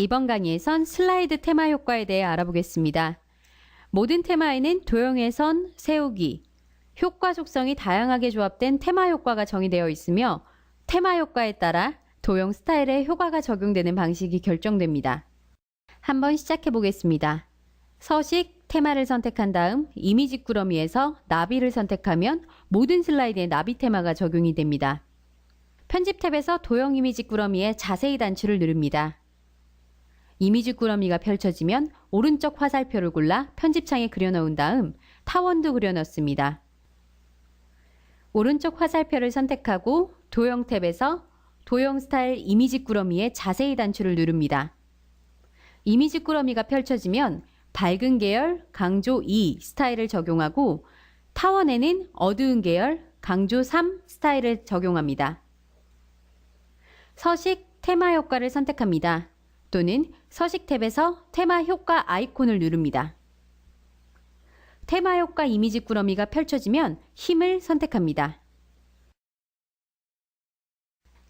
이번 강의에선 슬라이드 테마 효과에 대해 알아보겠습니다. 모든 테마에는 도형의 선, 세우기, 효과 속성이 다양하게 조합된 테마 효과가 정의되어 있으며 테마 효과에 따라 도형 스타일의 효과가 적용되는 방식이 결정됩니다. 한번 시작해 보겠습니다. 서식, 테마를 선택한 다음 이미지 꾸러미에서 나비를 선택하면 모든 슬라이드에 나비 테마가 적용이 됩니다. 편집 탭에서 도형 이미지 꾸러미에 자세히 단추를 누릅니다. 이미지 꾸러미가 펼쳐지면 오른쪽 화살표를 골라 편집창에 그려넣은 다음 타원도 그려넣습니다. 오른쪽 화살표를 선택하고 도형 탭에서 도형 스타일 이미지 꾸러미에 자세히 단추를 누릅니다. 이미지 꾸러미가 펼쳐지면 밝은 계열 강조 2 스타일을 적용하고 타원에는 어두운 계열 강조 3 스타일을 적용합니다. 서식 테마 효과를 선택합니다. 또는 서식 탭에서 테마 효과 아이콘을 누릅니다. 테마 효과 이미지 꾸러미가 펼쳐지면 힘을 선택합니다.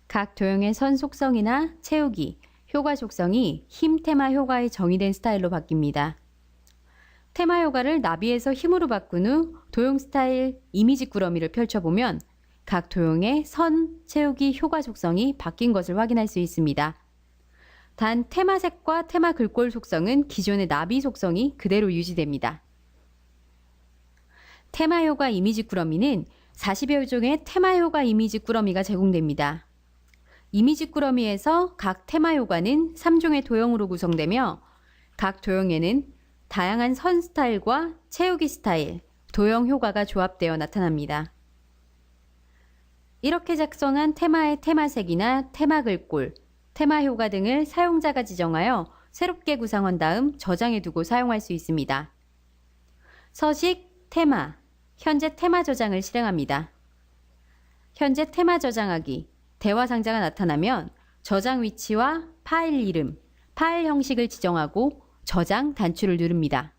각 도형의 선 속성이나 채우기, 효과 속성이 힘 테마 효과에 정의된 스타일로 바뀝니다. 테마 효과를 나비에서 힘으로 바꾼 후 도형 스타일 이미지 꾸러미를 펼쳐보면 각 도형의 선, 채우기, 효과 속성이 바뀐 것을 확인할 수 있습니다. 단 테마색과 테마 글꼴 속성은 기존의 나비 속성이 그대로 유지됩니다. 테마 효과 이미지 꾸러미는 40여 종의 테마 효과 이미지 꾸러미가 제공됩니다. 이미지 꾸러미에서 각 테마 효과는 3종의 도형으로 구성되며 각 도형에는 다양한 선 스타일과 채우기 스타일, 도형 효과가 조합되어 나타납니다. 이렇게 작성한 테마의 테마색이나 테마 글꼴, 테마 효과 등을 사용자가 지정하여 새롭게 구성한 다음 저장해 두고 사용할 수 있습니다. 서식, 테마, 현재 테마 저장을 실행합니다. 현재 테마 저장하기, 대화 상자가 나타나면 저장 위치와 파일 이름, 파일 형식을 지정하고 저장 단추를 누릅니다.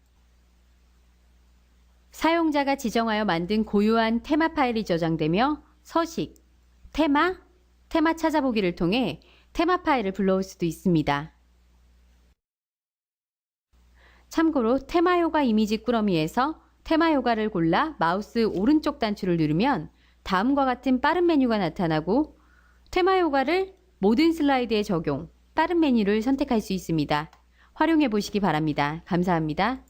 사용자가 지정하여 만든 고유한 테마 파일이 저장되며 서식, 테마, 테마 찾아보기를 통해 테마 파일을 불러올 수도 있습니다. 참고로 테마 효과 이미지 꾸러미에서 테마 효과를 골라 마우스 오른쪽 단추를 누르면 다음과 같은 빠른 메뉴가 나타나고 테마 효과를 모든 슬라이드에 적용, 빠른 메뉴를 선택할 수 있습니다. 활용해 보시기 바랍니다. 감사합니다.